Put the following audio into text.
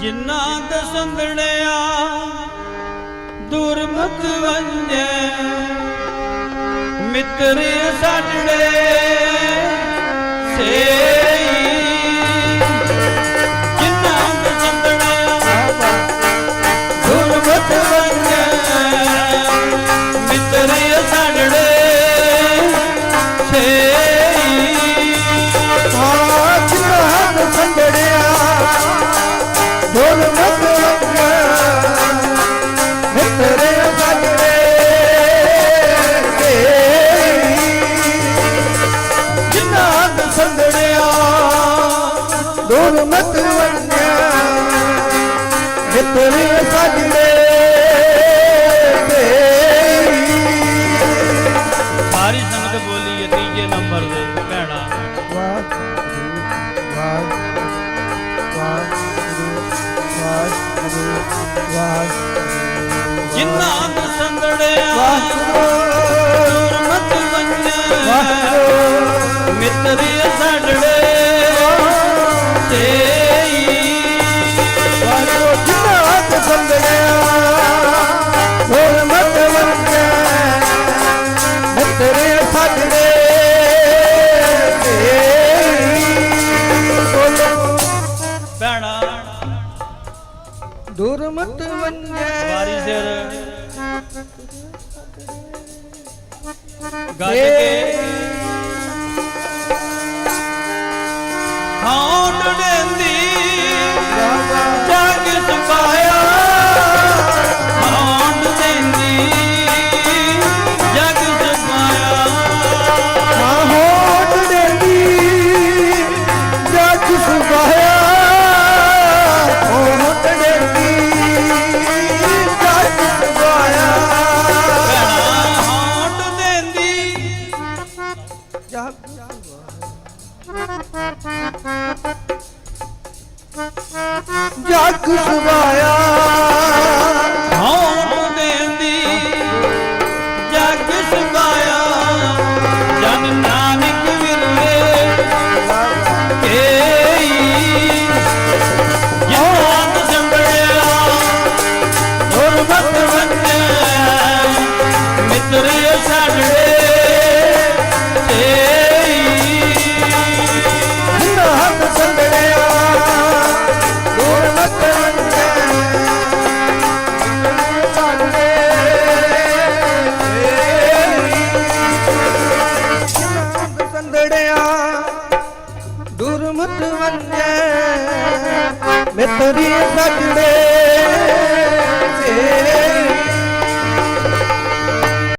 ਜਿਨ੍ਹਾਂ ਦਸੰਦੜਿਆ ਦੁਰਮੁਖ ਵੰਜੈ ਮਿੱਤਰ ਸਾਡੜੇ ਢੋਲ ਮਤ ਮਿੱਤਰੇ ਸਾਜੜੇ ਸਾਰੀ ਸੰਗਤ ਬੋਲੀ ਤੀਜੇ ਨੰਬਰ ਦੇ ਭੈਣਾ। ਜਿਨ੍ਹਾਂ ਨੂੰ ਸੰਦੜਿਆ ਵਾਹਿਗੁਰੂ ਮਿੱਤਰੀ ਮਤ ਵੰਜੈ ਵਾਰੀ ਸਿਰ। ਗੱਜ ਕੇ ਜੱਗ ਸੁਭਾਇਆ ਦੂਰ ਮਤ ਵੰਜੈ ਮਿੱਤਰੀ ਸਜੜੇ